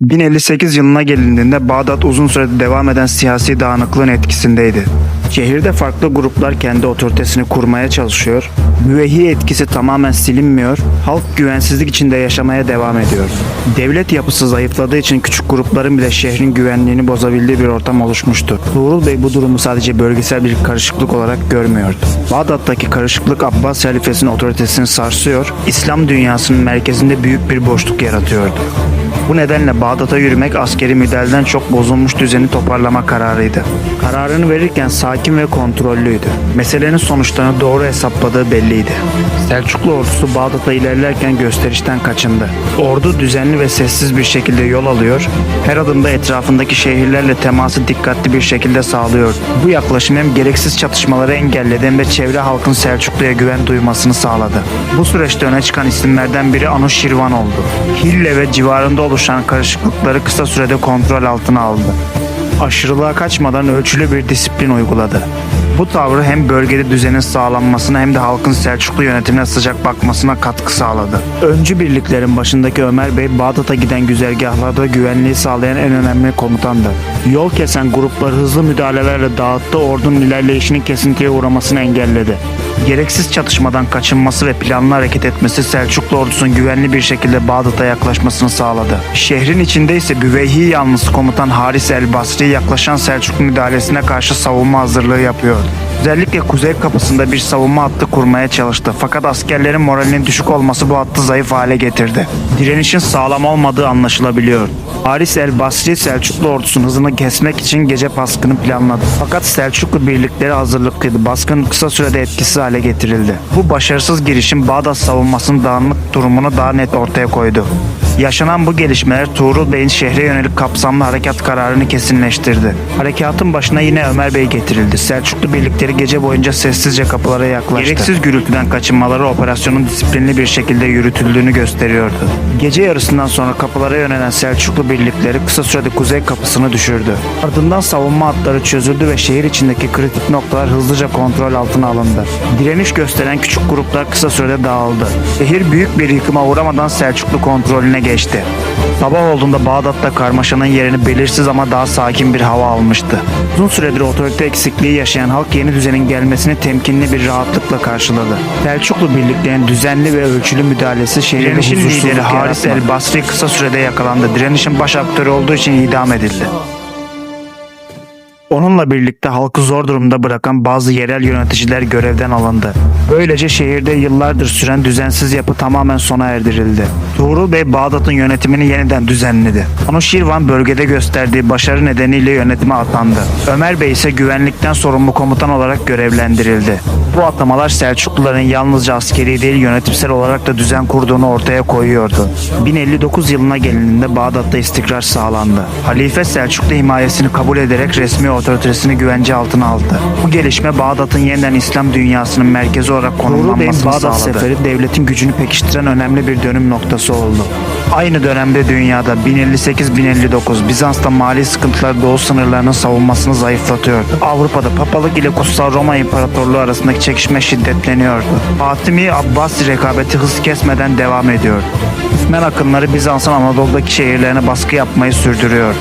1058 yılına gelindiğinde Bağdat uzun süre devam eden siyasi dağınıklığın etkisindeydi. Şehirde farklı gruplar kendi otoritesini kurmaya çalışıyor, müvehhi etkisi tamamen silinmiyor, halk güvensizlik içinde yaşamaya devam ediyor. Devlet yapısı zayıfladığı için küçük grupların bile şehrin güvenliğini bozabildiği bir ortam oluşmuştu. Tuğrul Bey bu durumu sadece bölgesel bir karışıklık olarak görmüyordu. Bağdat'taki karışıklık Abbas halifesinin otoritesini sarsıyor, İslam dünyasının merkezinde büyük bir boşluk yaratıyordu. Bu nedenle Bağdat'a yürümek askeri müdahaleden çok bozulmuş düzeni toparlama kararıydı. Kararını verirken sakin ve kontrollüydü. Meselenin sonuçlarını doğru hesapladığı belliydi. Selçuklu ordusu Bağdat'a ilerlerken gösterişten kaçındı. Ordu düzenli ve sessiz bir şekilde yol alıyor, her adımda etrafındaki şehirlerle teması dikkatli bir şekilde sağlıyordu. Bu yaklaşım hem gereksiz çatışmaları engelledi hem de çevre halkın Selçuklu'ya güven duymasını sağladı. Bu süreçte öne çıkan isimlerden biri Anuşirvan oldu. Hille ve civarında oluşan karışıklıkları kısa sürede kontrol altına aldı. Aşırılığa kaçmadan ölçülü bir disiplin uyguladı. Bu tavrı hem bölgede düzenin sağlanmasına hem de halkın Selçuklu yönetimine sıcak bakmasına katkı sağladı. Öncü birliklerin başındaki Ömer Bey Bağdat'a giden güzergahlarda güvenliği sağlayan en önemli komutandı. Yol kesen grupları hızlı müdahalelerle dağıttı, ordunun ilerleyişinin kesintiye uğramasını engelledi. Gereksiz çatışmadan kaçınması ve planlı hareket etmesi Selçuklu ordusunun güvenli bir şekilde Bağdat'a yaklaşmasını sağladı. Şehrin içinde ise Büveyhi yanlısı komutan Haris el Basri yaklaşan Selçuklu müdahalesine karşı savunma hazırlığı yapıyordu. Özellikle kuzey kapısında bir savunma hattı kurmaya çalıştı. Fakat askerlerin moralinin düşük olması bu hattı zayıf hale getirdi. Direnişin sağlam olmadığı anlaşılabiliyor. Haris el Basri Selçuklu ordusunun hızını kesmek için gece baskını planladı. Fakat Selçuklu birlikleri hazırlıklıydı. Baskın kısa sürede etkisiz hale getirildi. Bu başarısız girişim Bağdat savunmasının dağınık durumunu daha net ortaya koydu. Yaşanan bu gelişmeler Tuğrul Bey'in şehre yönelik kapsamlı harekat kararını kesinleştirdi. Harekatın başına yine Ömer Bey getirildi. Selçuklu birlikleri gece boyunca sessizce kapılara yaklaştı. Gereksiz gürültüden kaçınmaları operasyonun disiplinli bir şekilde yürütüldüğünü gösteriyordu. Gece yarısından sonra kapılara yönelen Selçuklu birlikleri kısa sürede kuzey kapısını düşürdü. Ardından savunma hatları çözüldü ve şehir içindeki kritik noktalar hızlıca kontrol altına alındı. Direniş gösteren küçük gruplar kısa sürede dağıldı. Şehir büyük bir yıkıma uğramadan Selçuklu kontrolüne geçti. Sabah olduğunda Bağdat'ta karmaşanın yerini belirsiz ama daha sakin bir hava almıştı. Uzun süredir otorite eksikliği yaşayan halk yeni düzenin gelmesini temkinli bir rahatlıkla karşıladı. Selçuklu birliklerinin düzenli ve ölçülü müdahalesi Direnişin huzursuzluk lideri Haris el Basri kısa sürede yakalandı. Direnişin baş aktörü olduğu için idam edildi. Onunla birlikte halkı zor durumda bırakan bazı yerel yöneticiler görevden alındı. Böylece şehirde yıllardır süren düzensiz yapı tamamen sona erdirildi. Tuğrul Bey Bağdat'ın yönetimini yeniden düzenledi. Anuşirvan bölgede gösterdiği başarı nedeniyle yönetime atandı. Ömer Bey ise güvenlikten sorumlu komutan olarak görevlendirildi. Bu atamalar Selçukluların yalnızca askeri değil yönetimsel olarak da düzen kurduğunu ortaya koyuyordu. 1059 yılına gelindiğinde Bağdat'ta istikrar sağlandı. Halife Selçuklu himayesini kabul ederek resmi otoritesini güvence altına aldı. Bu gelişme Bağdat'ın yeniden İslam dünyasının merkezi olarak konumlanmasını Bağdat sağladı. seferi devletin gücünü pekiştiren önemli bir dönüm noktası oldu. Aynı dönemde dünyada 1058-1059 Bizans'ta mali sıkıntılar doğu sınırlarının savunmasını zayıflatıyordu. Avrupa'da papalık ile Kutsal Roma İmparatorluğu arasındaki çekişme şiddetleniyordu. Fatimi Abbasi rekabeti hız kesmeden devam ediyordu. Osman akınları Bizans'ın Anadolu'daki şehirlerine baskı yapmayı sürdürüyordu.